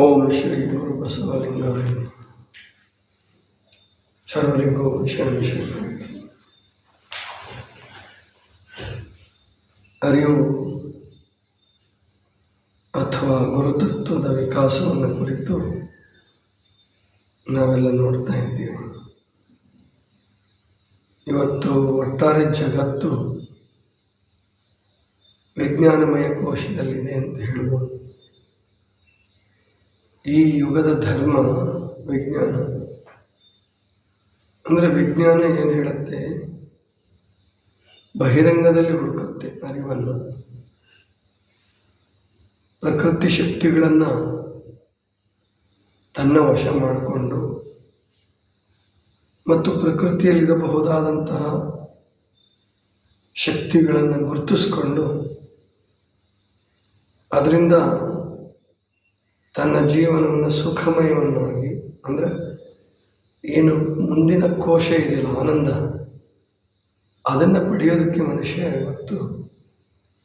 ಓಂ ಶ್ರೀ ಗುರು ಬಸವಲಿಂಗ ಸರ್ವರಿಗೂ ಶರಣ ಶರಣ ಅರಿವು ಅಥವಾ ಗುರುತತ್ವದ ವಿಕಾಸವನ್ನು ಕುರಿತು ನಾವೆಲ್ಲ ನೋಡ್ತಾ ಇದ್ದೀವಿ. ಇವತ್ತು ಒಟ್ಟಾರೆ ಜಗತ್ತು ವಿಜ್ಞಾನಮಯ ಕೋಶದಲ್ಲಿದೆ ಅಂತ ಹೇಳ್ಬೋದು. ಈ ಯುಗದ ಧರ್ಮ, ವಿಜ್ಞಾನ. ಅಂದರೆ ವಿಜ್ಞಾನ ಏನು ಹೇಳುತ್ತೆ? ಬಹಿರಂಗದಲ್ಲಿ ಹುಡುಕುತ್ತೆ ಅರಿವನ್ನು. ಪ್ರಕೃತಿ ಶಕ್ತಿಗಳನ್ನು ತನ್ನ ವಶ ಮಾಡಿಕೊಂಡು ಮತ್ತು ಪ್ರಕೃತಿಯಲ್ಲಿರಬಹುದಾದಂತಹ ಶಕ್ತಿಗಳನ್ನು ಗುರುತಿಸ್ಕೊಂಡು ಅದರಿಂದ ತನ್ನ ಜೀವನವನ್ನು ಸುಖಮಯವನ್ನಾಗಿ, ಅಂದರೆ ಏನು ಮುಂದಿನ ಕೋಶ ಇದೆಯಲ್ಲ ಆನಂದ, ಅದನ್ನು ಪಡೆಯೋದಕ್ಕೆ ಮನುಷ್ಯ ಇವತ್ತು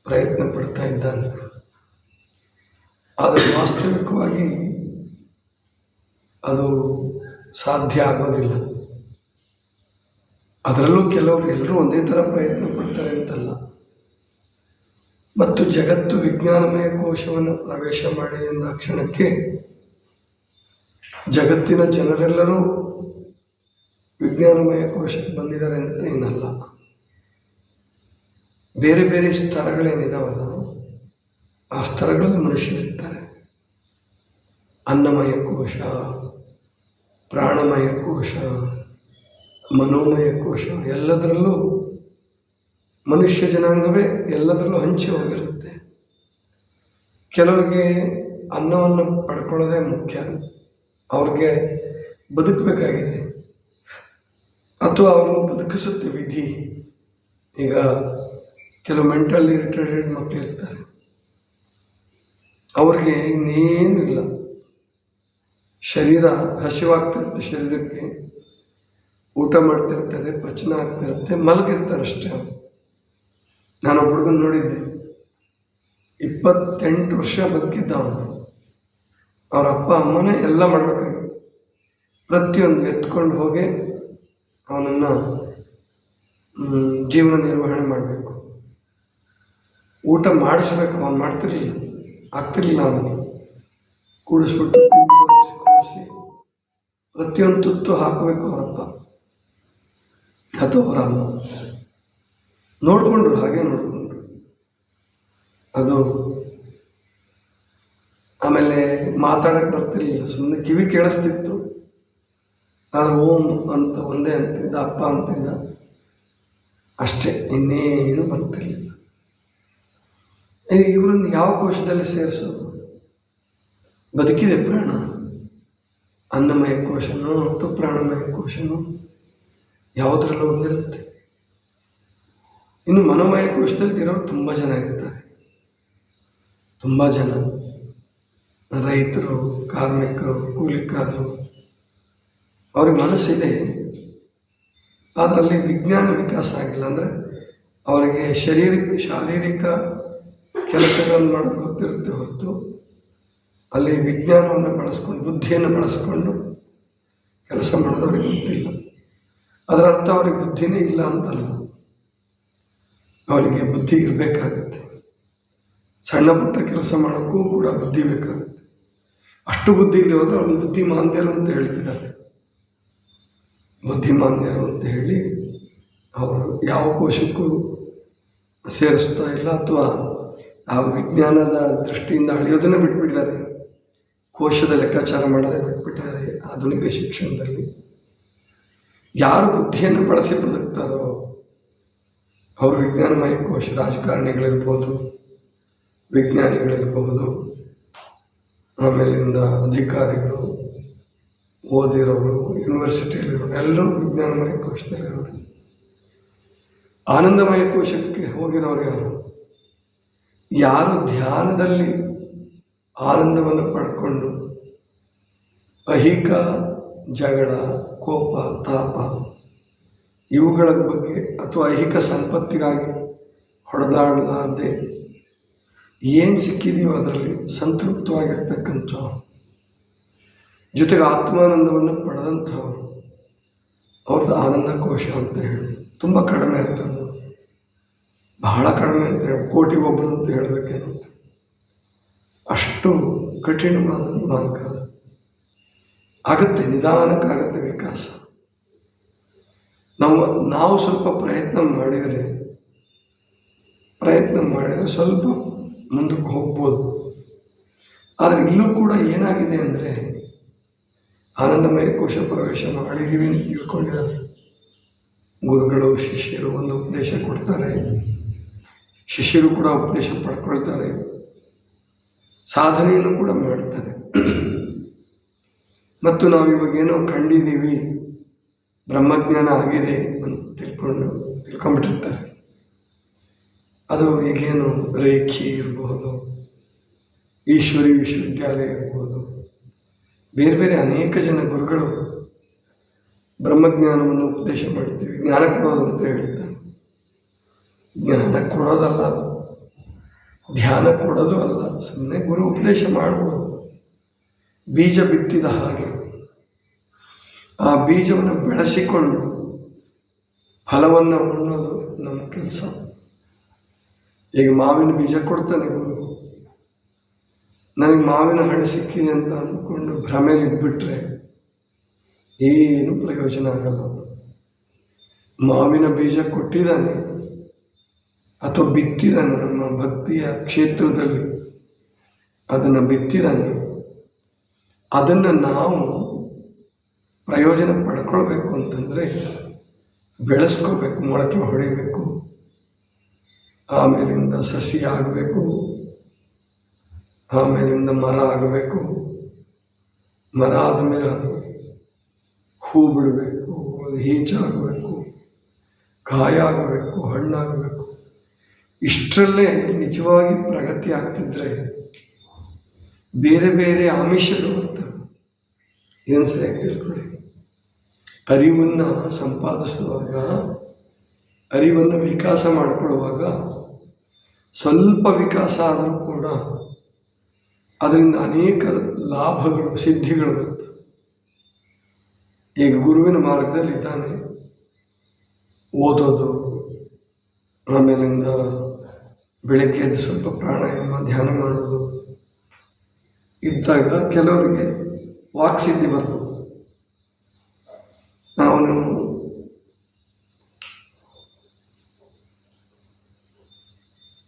ಪ್ರಯತ್ನ ಪಡ್ತಾ ಇದ್ದಾನೆ. ಆದರೆ ವಾಸ್ತವಿಕವಾಗಿ ಅದು ಸಾಧ್ಯ ಆಗೋದಿಲ್ಲ. ಅದರಲ್ಲೂ ಕೆಲವರು ಎಲ್ಲರೂ ಒಂದೇ ಥರ ಪ್ರಯತ್ನ ಪಡ್ತಾರೆ ಅಂತಲ್ಲ. ಮತ್ತು ಜಗತ್ತು ವಿಜ್ಞಾನಮಯ ಕೋಶವನ್ನು ಪ್ರವೇಶ ಮಾಡಿದ ಕ್ಷಣಕ್ಕೆ ಜಗತ್ತಿನ ಜನರೆಲ್ಲರೂ ವಿಜ್ಞಾನಮಯ ಕೋಶಕ್ಕೆ ಬಂದಿದ್ದಾರೆ ಅಂತ ಏನಲ್ಲ. ಬೇರೆ ಬೇರೆ ಸ್ಥಳಗಳೇನಿದಾವಲ್ಲ, ಆ ಸ್ಥಳಗಳಲ್ಲಿ ಮನುಷ್ಯರಿರ್ತಾರೆ ಅನ್ನಮಯ ಕೋಶ, ಪ್ರಾಣಮಯ ಕೋಶ, ಮನೋಮಯ ಕೋಶ ಎಲ್ಲದರಲ್ಲೂ ಮನುಷ್ಯ ಜನಾಂಗವೇ ಎಲ್ಲದರಲ್ಲೂ ಹಂಚಿ ಹೋಗಿರುತ್ತೆ. ಕೆಲವರಿಗೆ ಅನ್ನವನ್ನು ಪಡ್ಕೊಳ್ಳೋದೇ ಮುಖ್ಯ. ಅವ್ರಿಗೆ ಬದುಕಬೇಕಾಗಿದೆ. ಅಥವಾ ಅವ್ರನ್ನ ಬದುಕಿಸುತ್ತೆ ವಿಧಿ. ಈಗ ಕೆಲವು ಮೆಂಟಲ್ ಇರಿಟೇಟೆಡ್ ಮಕ್ಕಳು ಇರ್ತಾರೆ. ಅವ್ರಿಗೆ ಇನ್ನೇನು ಇಲ್ಲ. ಶರೀರ ಹಸಿವಾಗ್ತಿರುತ್ತೆ ಶರೀರಕ್ಕೆ. ಊಟ ಮಾಡ್ತಿರ್ತಾರೆ ಪಚನ ಆಗ್ತಿರುತ್ತೆ, ಮಲಗಿರ್ತಾರೆ ಅವ್ರು ಹುಡುಗನ ನೋಡಿದ್ದೆ. ಇಪ್ಪತ್ತೆಂಟು ವರ್ಷ ಬದುಕಿದ್ದ ಅವನು. ಅವ್ರ ಅಪ್ಪ ಅಮ್ಮನೇ ಎಲ್ಲ ಮಾಡಬೇಕಾಗಿತ್ತು. ಪ್ರತಿಯೊಂದು ಎತ್ಕೊಂಡು ಹೋಗಿ ಅವನನ್ನು ಜೀವನ ನಿರ್ವಹಣೆ ಮಾಡಬೇಕು. ಊಟ ಮಾಡಿಸ್ಬೇಕು. ಅವನು ಮಾಡ್ತಿರಲಿಲ್ಲ. ಆಗ್ತಿರ್ಲಿಲ್ಲ ಅವನಿಗೆ. ಕೂಡಿಸ್ಬಿಟ್ಟು ಕೂಡಿಸಿ ಪ್ರತಿಯೊಂದು ತುತ್ತು ಹಾಕಬೇಕು ಅವರಪ್ಪ ಅಥವಾ ಅವರ ನೋಡಿಕೊಂಡ್ರು, ಹಾಗೆ ನೋಡಿಕೊಂಡ್ರು. ಅದು ಆಮೇಲೆ ಮಾತಾಡಕ್ಕೆ ಬರ್ತಿರ್ಲಿಲ್ಲ ಸುಮ್ಮನೆ ಕಿವಿ ಕೇಳಿಸ್ತಿತ್ತು. ಆದ್ರೆ ಓಂ ಅಂತ ಒಂದೇ ಅಂತಿದ್ದ, ಅಪ್ಪ ಅಂತಿದ್ದ. ಅಷ್ಟೇ, ಇನ್ನೇನು ಬರ್ತಿರ್ಲಿಲ್ಲ. ಇವ್ರನ್ನ ಯಾವ ಕೋಶದಲ್ಲಿ ಸೇರಿಸೋದು? ಬದುಕಿದೆ ಪ್ರಾಣ. ಅನ್ನಮಯ ಕೋಶನೋ ಅಥವಾ ಪ್ರಾಣಮಯ ಕೋಶನೋ ಯಾವುದರಲ್ಲೂ ಒಂದಿರುತ್ತೆ. ಇನ್ನು ಮನೋಮಯ ಕೋಶದಲ್ಲಿ ಇರೋರು ತುಂಬ ಜನ ಇರ್ತಾರೆ. ತುಂಬ ಜನ. ರೈತರು, ಕಾರ್ಮಿಕರು, ಕೂಲಿಕಾರರು. ಅವ್ರಿಗೆ ಮನಸ್ಸಿದೆ. ಅದರಲ್ಲಿ ವಿಜ್ಞಾನ ವಿಕಾಸ ಆಗಿಲ್ಲ ಅಂದರೆ ಅವರಿಗೆ ಶಾರೀರಿಕ ಶಾರೀರಿಕ ಕೆಲಸಗಳನ್ನು ಮಾಡೋದು ಗೊತ್ತಿರುತ್ತೆ ಹೊರತು. ಅಲ್ಲಿ ವಿಜ್ಞಾನವನ್ನು ಬಳಸ್ಕೊಂಡು, ಬುದ್ಧಿಯನ್ನು ಬಳಸ್ಕೊಂಡು ಕೆಲಸ ಮಾಡೋದವ್ರಿಗೆ ಗೊತ್ತಿಲ್ಲ. ಅದರ ಅರ್ಥ ಅವ್ರಿಗೆ ಬುದ್ಧಿನೇ ಇಲ್ಲ ಅಂತಲ್ಲ. ಅವರಿಗೆ ಬುದ್ಧಿ ಇರಬೇಕಾಗತ್ತೆ. ಸಣ್ಣ ಪುಟ್ಟ ಕೆಲಸ ಮಾಡೋಕ್ಕೂ ಕೂಡ ಬುದ್ಧಿ ಬೇಕಾಗುತ್ತೆ. ಅಷ್ಟು ಬುದ್ಧಿ ಇಲ್ಲಿ ಹೋದ್ರೆ ಅವ್ರನ್ನ ಬುದ್ಧಿಮಾಂದ್ಯರು ಅಂತ ಹೇಳ್ತಿದ್ದಾರೆ ಬುದ್ಧಿಮಾಂದ್ಯರು ಅಂತ ಹೇಳಿ ಅವರು ಯಾವ ಕೋಶಕ್ಕೂ ಸೇರಿಸ್ತಾ ಇಲ್ಲ ಅಥವಾ ಆ ವಿಜ್ಞಾನದ ದೃಷ್ಟಿಯಿಂದ ಅಳೆಯೋದನ್ನೇ ಬಿಟ್ಬಿಟ್ಟಿದ್ದಾರೆ. ಕೋಶದ ಲೆಕ್ಕಾಚಾರ ಮಾಡೋದೇ ಬಿಟ್ಬಿಟ್ಟಿದ್ದಾರೆ ಆಧುನಿಕ ಶಿಕ್ಷಣದಲ್ಲಿ. ಯಾರು ಬುದ್ಧಿಯನ್ನು ಬಳಸಿ ಬದುಕ್ತಾರೋ ಅವರು ವಿಜ್ಞಾನಮಯ ಕೋಶ ರಾಜಕಾರಣಿಗಳಿರ್ಬೋದು, ವಿಜ್ಞಾನಿಗಳಿರ್ಬೋದು, ಆಮೇಲಿಂದ ಅಧಿಕಾರಿಗಳು, ಓದಿರೋರು ಯೂನಿವರ್ಸಿಟಿಯಲ್ಲಿರೋರು ಎಲ್ಲರೂ ವಿಜ್ಞಾನಮಯ ಕೋಶದಲ್ಲಿರೋರು. ಆನಂದಮಯ ಕೋಶಕ್ಕೆ ಹೋಗಿರೋರು ಯಾರು? ಯಾರು ಧ್ಯಾನದಲ್ಲಿ ಆನಂದವನ್ನು ಪಡ್ಕೊಂಡು ಅಹಿಕ, ಜಗಳ, ಕೋಪ, ತಾಪ ಇವುಗಳ ಬಗ್ಗೆ ಅಥವಾ ಐಹಿಕ ಸಂಪತ್ತಿಗಾಗಿ ಹೊಡೆದಾಡಲಾರದೆ ಏನು ಸಿಕ್ಕಿದೆಯೋ ಅದರಲ್ಲಿ ಸಂತೃಪ್ತವಾಗಿರ್ತಕ್ಕಂಥ ಜೊತೆಗೆ ಆತ್ಮಾನಂದವನ್ನು ಪಡೆದಂಥವ್ರು. ಅವ್ರದ್ದು ಆನಂದ ಕೋಶ ಅಂತ ಹೇಳಿ, ತುಂಬ ಕಡಿಮೆ ಆಗ್ತದೆ ಬಹಳ ಕಡಿಮೆ ಅಂತ ಹೇಳಿ, ಕೋಟಿ ಒಬ್ಬರು ಅಂತ ಹೇಳಬೇಕೇನೋ ಅಷ್ಟು ಕಠಿಣವಾದ ಮಾರ್ಗ ಆಗತ್ತೆ, ನಿಧಾನಕ್ಕಾಗತ್ತೆ ವಿಕಾಸ. ನಾವು ನಾವು ಸ್ವಲ್ಪ ಪ್ರಯತ್ನ ಮಾಡಿದರೆ ಪ್ರಯತ್ನ ಮಾಡಿದರೆ ಸ್ವಲ್ಪ ಮುಂದಕ್ಕೆ ಹೋಗ್ಬೋದು. ಆದರೆ ಇಲ್ಲೂ ಕೂಡ ಏನಾಗಿದೆ ಅಂದರೆ, ಆನಂದಮಯ ಕೋಶ ಪ್ರವೇಶ ಮಾಡಿದ್ದೀವಿ ಅಂತ ತಿಳ್ಕೊಂಡಿದ್ದಾರೆ. ಗುರುಗಳು, ಶಿಷ್ಯರು ಒಂದು ಉಪದೇಶ ಕೊಡ್ತಾರೆ. ಶಿಷ್ಯರು ಕೂಡ ಉಪದೇಶ ಪಡ್ಕೊಳ್ತಾರೆ. ಸಾಧನೆಯನ್ನು ಕೂಡ ಮಾಡ್ತಾರೆ. ಮತ್ತು ನಾವು ಇವಾಗ ಏನೋ ಕಂಡಿದ್ದೀವಿ. ಬ್ರಹ್ಮಜ್ಞಾನ ಆಗಿದೆ ಅಂತ ತಿಳ್ಕೊಂಡು ತಿಳ್ಕೊಂಡ್ಬಿಟ್ಟಿರ್ತಾರೆ. ಅದು ಈಗೇನು ರೇಖಿ ಇರಬಹುದು ಈಶ್ವರಿ ವಿಶ್ವವಿದ್ಯಾಲಯ ಇರ್ಬೋದು, ಬೇರೆ ಬೇರೆ ಅನೇಕ ಜನ ಗುರುಗಳು ಬ್ರಹ್ಮಜ್ಞಾನವನ್ನು ಉಪದೇಶ ಮಾಡ್ತೀವಿ ಜ್ಞಾನ ಕೊಡೋದು ಅಂತ ಹೇಳ್ತಾರೆ ಜ್ಞಾನ ಕೊಡೋದಲ್ಲ. ಧ್ಯಾನ ಕೊಡೋದು ಅಲ್ಲ. ಸುಮ್ಮನೆ ಗುರು ಉಪದೇಶ ಮಾಡ್ಬೋದು. ಬೀಜ ಬಿತ್ತಿದ ಹಾಗೆ. ಆ ಬೀಜವನ್ನು ಬೆಳೆಸಿಕೊಂಡು ಫಲವನ್ನು ಉಣ್ಣೋದು ನಮ್ಮ ಕೆಲಸ. ಈಗ ಮಾವಿನ ಬೀಜ ಕೊಡ್ತಾನೆ ಗುರು. ನನಗೆ ಮಾವಿನ ಹಣ್ಣು ಸಿಕ್ಕಿದೆ ಅಂತ ಅಂದ್ಕೊಂಡು ಭ್ರಮೆಯಲ್ಲಿ ಇದ್ಬಿಟ್ರೆ ಏನು ಪ್ರಯೋಜನ ಆಗಲ್ಲ. ಮಾವಿನ ಬೀಜ ಕೊಟ್ಟಿದ್ದಾನೆ ಅಥವಾ ಬಿತ್ತಿದ್ದಾನೆ ನಮ್ಮ ಭಕ್ತಿಯ ಕ್ಷೇತ್ರದಲ್ಲಿ. ಅದನ್ನು ಬಿತ್ತಿದ್ದಾನೆ. ಅದನ್ನು ನಾವು ಪ್ರಯೋಜನ ಪಡ್ಕೊಳ್ಬೇಕು ಅಂತಂದರೆ ಬೆಳೆಸ್ಕೋಬೇಕು ಮೊಳಕೆ ಹೊಡಿಬೇಕು, ಆಮೇಲಿಂದ ಸಸಿ ಆಗಬೇಕು, ಆಮೇಲಿಂದ ಮರ ಆಗಬೇಕು, ಮರ ಆದಮೇಲೆ ಅದು ಹೂ ಬಿಡಬೇಕು, ಅದು ಹೀಚಾಗಬೇಕು ಕಾಯಾಗಬೇಕು ಹಣ್ಣಾಗಬೇಕು ಇಷ್ಟರಲ್ಲೇ ನಿಜವಾಗಿ ಪ್ರಗತಿ ಆಗ್ತಿದ್ರೆ ಬೇರೆ ಬೇರೆ ಆಮಿಷಗಳು ಬರ್ತವೆ. ಏನು ಸರಿಯಾಗಿ ತಿಳ್ಕೊಳ್ಳಿ ಅರಿವನ್ನು ಸಂಪಾದಿಸುವಾಗ, ಅರಿವನ್ನು ವಿಕಾಸ ಮಾಡಿಕೊಳ್ಳುವಾಗ, ಸ್ವಲ್ಪ ವಿಕಾಸ ಆದರೂ ಕೂಡ ಅದರಿಂದ ಅನೇಕ ಲಾಭಗಳು, ಸಿದ್ಧಿಗಳು ಬರುತ್ತೆ. ಈಗ ಗುರುವಿನ ಮಾರ್ಗದಲ್ಲಿ ಇದ್ದಾನೆ ಓದೋದು, ಆಮೇಲಿಂದ ಬೆಳಗ್ಗೆ ಎದ್ದು ಸ್ವಲ್ಪ ಪ್ರಾಣಾಯಾಮ, ಧ್ಯಾನ ಮಾಡೋದು, ಇದ್ದಾಗ ಕೆಲವರಿಗೆ ವಾಕ್ಸಿದ್ಧಿ ಬರ್ಬೋದು ಅವನು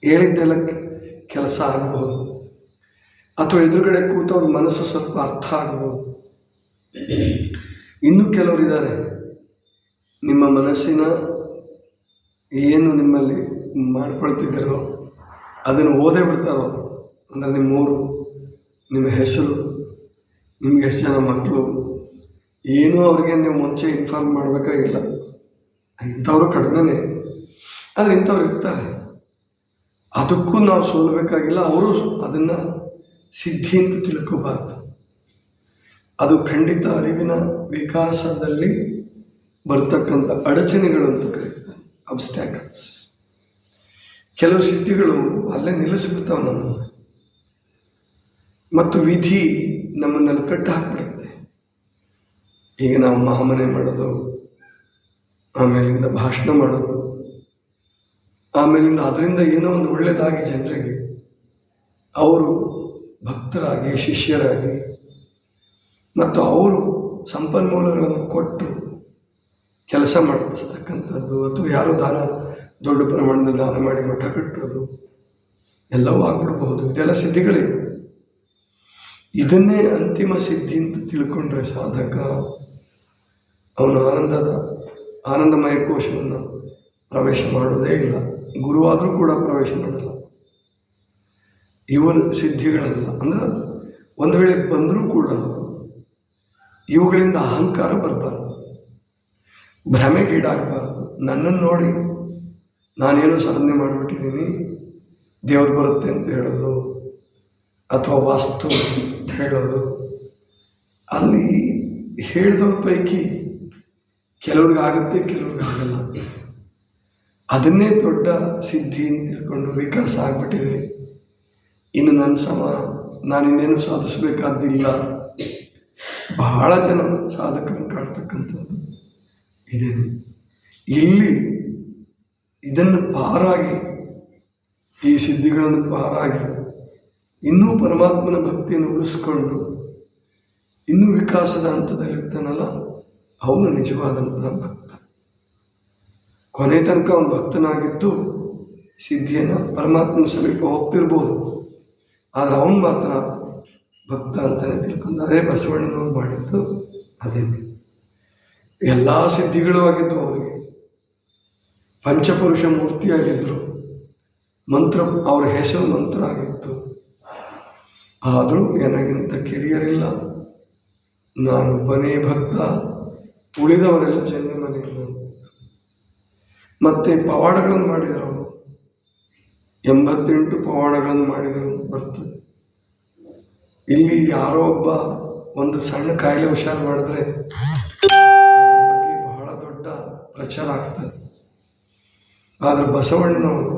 ಹೇಳಿದ್ದೆಲ್ಲ ಕೆಲಸ ಆಗ್ಬೋದು. ಅಥವಾ ಎದುರುಗಡೆ ಕೂತವ್ರ ಮನಸ್ಸು ಸ್ವಲ್ಪ ಅರ್ಥ ಆಗ್ಬೋದು. ಕೆಲವರು ಇದ್ದಾರೆ ನಿಮ್ಮ ಮನಸ್ಸಿನ ಏನು ನಿಮ್ಮಲ್ಲಿ ಮಾಡ್ಕೊಳ್ತಿದ್ದೀರೋ ಅದನ್ನು ಓದೇ ಬಿಡ್ತಾರೋ? ಅಂದರೆ ನಿಮ್ಮ ಊರು ನಿಮ್ಮ ಹೆಸರು, ನಿಮ್ಗೆ ಎಷ್ಟು ಜನ ಮಕ್ಕಳು ಏನೂ ಅವ್ರಿಗೆ ನೀವು ಮುಂಚೆ ಇನ್ಫಾರ್ಮ್ ಮಾಡಬೇಕಾಗಿಲ್ಲ. ಇಂಥವ್ರು ಕಡಿಮೆನೇ. ಆದರೆ ಇಂಥವ್ರು ಇರ್ತಾರೆ. ಅದಕ್ಕೂ ನಾವು ಸೋಲ್ಬೇಕಾಗಿಲ್ಲ, ಅವರು ಅದನ್ನು ಸಿದ್ಧಿ ಅಂತ ತಿಳ್ಕೋಬಾರ್ದು. ಅದು ಖಂಡಿತ ಅರಿವಿನ ವಿಕಾಸದಲ್ಲಿ ಬರ್ತಕ್ಕಂಥ ಅಡಚಣೆಗಳು ಅಂತ ಕರೀತಾರೆ ಅಬ್ಸ್ಟ್ಯಾಕಲ್ಸ್ ಕೆಲವು ಸಿದ್ಧಿಗಳು ಅಲ್ಲೇ ನಿಲ್ಲಿಸ್ಬಿಡ್ತಾವೆ ನಮ್ಮನ್ನು. ಮತ್ತು ವಿಧಿ ನಮ್ಮನ್ನೆಲ್ಲ ಕಟ್ಟು ಹಾಕ್ಬಿಡುತ್ತೆ ಈಗ ನಾವು ಮಹಾಮನೆ ಮಾಡೋದು, ಆಮೇಲಿಂದ ಭಾಷಣ ಮಾಡೋದು. ಆಮೇಲಿಂದ ಅದರಿಂದ ಏನೋ ಒಂದು ಒಳ್ಳೆಯದಾಗಿ ಜನರಿಗೆ ಅವರು ಭಕ್ತರಾಗಿ, ಶಿಷ್ಯರಾಗಿ ಮತ್ತು ಅವರು ಸಂಪನ್ಮೂಲಗಳನ್ನು ಕೊಟ್ಟು ಕೆಲಸ ಮಾಡಿಸ್ತಕ್ಕಂಥದ್ದು ಅಥವಾ ಯಾರು ದಾನ, ದೊಡ್ಡ ಪ್ರಮಾಣದಲ್ಲಿ ದಾನ ಮಾಡಿ ಮಠ ಕಟ್ಟೋದು, ಎಲ್ಲವೂ ಆಗ್ಬಿಡ್ಬಹುದು. ಇದೆಲ್ಲ ಸಿದ್ಧಿಗಳೇ. ಇದನ್ನೇ ಅಂತಿಮ ಸಿದ್ಧಿ ಅಂತ ತಿಳ್ಕೊಂಡ್ರೆ ಸಾಧಕ ಅವನು ಆನಂದದ, ಆನಂದಮಯ ಕೋಶವನ್ನು ಪ್ರವೇಶ ಮಾಡೋದೇ ಇಲ್ಲ. ಗುರುವಾದರೂ ಕೂಡ ಪ್ರವೇಶ ಮಾಡಲ್ಲ. ಇವನು ಸಿದ್ಧಿಗಳಲ್ಲ. ಅಂದ್ರೆ ಅದು ಒಂದು ವೇಳೆ ಬಂದರೂ ಕೂಡ ಇವುಗಳಿಂದ ಅಹಂಕಾರ ಬರಬಾರ್ದು. ಭ್ರಮೆಗೀಡಾಗಬಾರ್ದು ನನ್ನನ್ನು ನೋಡಿ ನಾನೇನು ಸಾಧನೆ ಮಾಡಿಬಿಟ್ಟಿದ್ದೀನಿ, ದೇವ್ರು ಬರುತ್ತೆ ಅಂತ ಹೇಳೋದು, ಅಥವಾ ವಾಸ್ತು ಅಂತ ಹೇಳೋದು, ಅಲ್ಲಿ ಹೇಳಿದವ್ರ ಪೈಕಿ ಕೆಲವ್ರಿಗೆ ಆಗುತ್ತೆ ಕೆಲವ್ರಿಗೆ ಆಗಲ್ಲ ಅದನ್ನೇ ದೊಡ್ಡ ಸಿದ್ಧಿ ಅಂತ ತಿಳ್ಕೊಂಡು ವಿಕಾಸ ಆಗ್ಬಿಟ್ಟಿದೆ. ಇನ್ನು ನನ್ನ ಸಮ ನಾನಿನ್ನೇನು ಸಾಧಿಸಬೇಕಾದ್ದಿಲ್ಲ ಬಹಳ ಜನ ಸಾಧಕರನ್ನು ಕಾಡ್ತಕ್ಕಂಥದ್ದು ಇದೇನೆ. ಇಲ್ಲಿ ಇದನ್ನು ಪಾರಾಗಿ, ಈ ಸಿದ್ಧಿಗಳನ್ನು ಪಾರಾಗಿ ಇನ್ನೂ ಪರಮಾತ್ಮನ ಭಕ್ತಿಯನ್ನು ಉಳಿಸ್ಕೊಂಡು, ಇನ್ನೂ ವಿಕಾಸದ ಹಂತದಲ್ಲಿರ್ತಾನಲ್ಲ? ಅವನು ನಿಜವಾದಂತಹ ಭಕ್ತ. ಕೊನೆ ತನಕ ಅವನು ಭಕ್ತನಾಗಿದ್ದು ಸಿದ್ಧಿಯನ್ನು ಪರಮಾತ್ಮನ ಸಮೀಪ ಹೋಗ್ತಿರ್ಬೋದು. ಆದರೆ ಅವನು ಮಾತ್ರ ಭಕ್ತ ಅಂತಲೇ ತಿಳ್ಕೊಂಡು ಅದೇ ಬಸವಣ್ಣನವ್ರು ಮಾಡಿದ್ದು ಅದೇ ಎಲ್ಲ ಸಿದ್ಧಿಗಳು ಆಗಿದ್ದವು ಅವರಿಗೆ ಪಂಚಪುರುಷ ಮೂರ್ತಿಯಾಗಿದ್ದರು ಮಂತ್ರ, ಅವರ ಹೆಸರು ಮಂತ್ರ ಆಗಿತ್ತು. ಆದರೂ ನನಗಿಂತ ಕಿರಿಯರಿಲ್ಲ. ನಾನೊಬ್ಬನೇ ಭಕ್ತ. ಉಳಿದವರೆಲ್ಲ ಜನ್ಮ ಮನೆಯನ್ನು ಮತ್ತೆ ಪವಾಡಗಳನ್ನು ಮಾಡಿದರು ಅವರು. ಎಂಬತ್ತೆಂಟು ಪವಾಡಗಳನ್ನು ಮಾಡಿದರು, ಬರ್ತದೆ. ಇಲ್ಲಿ ಯಾರೋ ಒಬ್ಬ ಒಂದು ಸಣ್ಣ ಕಾಯಿಲೆ ಹುಷಾರು ಮಾಡಿದ್ರೆ ಬಗ್ಗೆ ಬಹಳ ದೊಡ್ಡ ಪ್ರಚಾರ ಆಗ್ತದೆ. ಆದರೆ ಬಸವಣ್ಣನವರು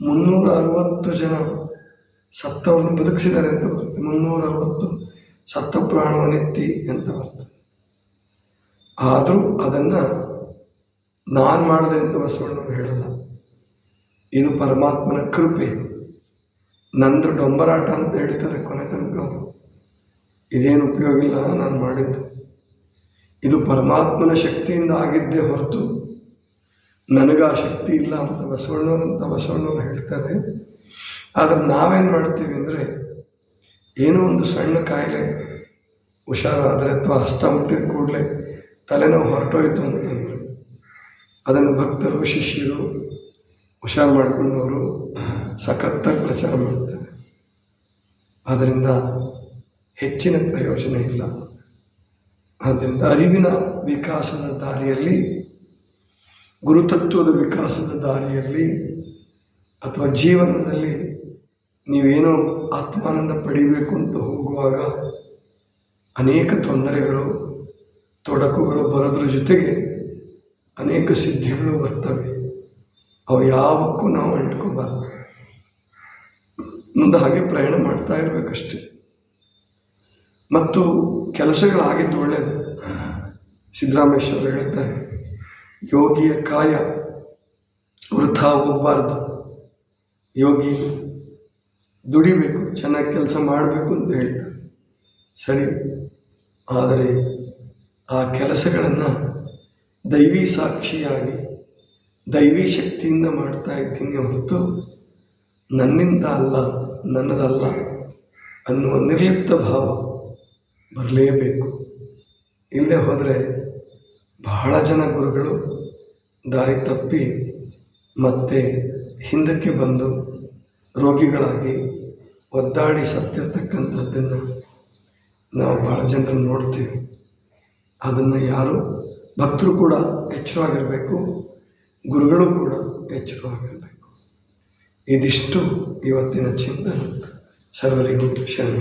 ಮುನ್ನೂರ ಅರವತ್ತು ಜನ ಸತ್ತವನ್ನು ಬದುಕಿಸಿದ್ದಾರೆ ಅಂತ ಬರ್ತದೆ. ಮುನ್ನೂರ ಅರವತ್ತು ಸತ್ತ ಪ್ರಾಣವನ್ನೆತ್ತಿ ಅಂತ ಬರ್ತದೆ. ಆದರೂ ಅದನ್ನು ನಾನು ಮಾಡಿದೆ ಅಂತ ಬಸವಣ್ಣ ಹೇಳಲ್ಲ. ಇದು ಪರಮಾತ್ಮನ ಕೃಪೆ. ನಂದು ಡೊಂಬರಾಟ ಅಂತ ಹೇಳ್ತಾರೆ ಕೊನೆ ತನಕ ಇದೇನು ಉಪಯೋಗ ಇಲ್ಲ ನಾನು ಮಾಡಿದ್ದು. ಇದು ಪರಮಾತ್ಮನ ಶಕ್ತಿಯಿಂದ ಆಗಿದ್ದೇ ಹೊರತು ನನಗೆ ಆ ಶಕ್ತಿ ಇಲ್ಲ ಅಂತ ಬಸವಣ್ಣವ್ರು ಅಂತ ಬಸವಣ್ಣವ್ರು ಹೇಳ್ತಾರೆ. ಆದರೆ ನಾವೇನು ಮಾಡ್ತೀವಿ ಅಂದರೆ ಏನೋ ಒಂದು ಸಣ್ಣ ಕಾಯಿಲೆ ಹುಷಾರಾದರೆ ಅಥವಾ ಹಸ್ತ ಮುಟ್ಟಿದ ಕೂಡಲೇ ತಲೆನೋವು ಹೊರಟೋಯ್ತು ಅಂತಂದರು ಅದನ್ನು ಭಕ್ತರು, ಶಿಷ್ಯರು ಹುಷಾರು ಮಾಡಿಕೊಂಡವರು ಸಖತ್ತಾಗಿ ಪ್ರಚಾರ ಮಾಡ್ತಾರೆ. ಆದ್ದರಿಂದ ಹೆಚ್ಚಿನ ಪ್ರಯೋಜನ ಇಲ್ಲ. ಆದ್ದರಿಂದ ಅರಿವಿನ ವಿಕಾಸದ ದಾರಿಯಲ್ಲಿ, ಗುರುತತ್ವದ ವಿಕಾಸದ ದಾರಿಯಲ್ಲಿ ಅಥವಾ ಜೀವನದಲ್ಲಿ ನೀವೇನೋ ಆತ್ಮಾನಂದ ಪಡಿಬೇಕು ಅಂತ ಹೋಗುವಾಗ ಅನೇಕ ತೊಂದರೆಗಳು ತೊಡಕುಗಳು ಬರೋದ್ರ ಜೊತೆಗೆ ಅನೇಕ ಸಿದ್ಧಿಗಳು ಬರ್ತವೆ. ಅವು ಯಾವಕ್ಕೂ ನಾವು ಅಂಟ್ಕೋಬಾರ್ದು. ಮುಂದೆ ಹಾಗೆ ಪ್ರಯಾಣ ಮಾಡ್ತಾ ಇರಬೇಕಷ್ಟೆ. ಮತ್ತು ಕೆಲಸಗಳಾಗಿದ್ದು ಒಳ್ಳೆಯದು ಸಿದ್ದರಾಮೇಶ್ವರ ಹೇಳ್ತಾರೆ, ಯೋಗಿಯ ಕಾಯ ವೃಥ ಹೋಗಬಾರ್ದು. ಯೋಗಿ ದುಡಿಬೇಕು, ಚೆನ್ನಾಗಿ ಕೆಲಸ ಮಾಡಬೇಕು ಅಂತ ಹೇಳ್ತಾರೆ. ಸರಿ, ಆದರೆ ಆ ಕೆಲಸಗಳನ್ನು ದೈವಿ ಸಾಕ್ಷಿಯಾಗಿ, ದೈವಿ ಶಕ್ತಿಯಿಂದ ಮಾಡ್ತಾ ಇದ್ದೀನಿ ಹೊರತು ನನ್ನಿಂದ ಅಲ್ಲ, ನನ್ನದಲ್ಲ ಅನ್ನುವ ನಿರ್ಲಿಪ್ತ ಭಾವ ಬರಲೇಬೇಕು. ಇಲ್ಲದೆ ಹೋದರೆ ಬಹಳ ಜನ ಗುರುಗಳು ದಾರಿ ತಪ್ಪಿ ಮತ್ತೆ ಹಿಂದಕ್ಕೆ ಬಂದು ರೋಗಿಗಳಾಗಿ ಒದ್ದಾಡಿ ಸತ್ತಿರ್ತಕ್ಕಂಥದ್ದನ್ನು ನಾವು ಭಾಳ ಜನರನ್ನು ನೋಡ್ತೀವಿ. ಅದನ್ನು ಯಾರು? ಭಕ್ತರು ಕೂಡ ಎಚ್ಚರವಾಗಿರಬೇಕು ಗುರುಗಳು ಕೂಡ ಎಚ್ಚರವಾಗಿರಬೇಕು. ಇದಿಷ್ಟು ಇವತ್ತಿನ ಚಿಂತನೆ. ಸರ್ವರಿಗೂ ಶರಣ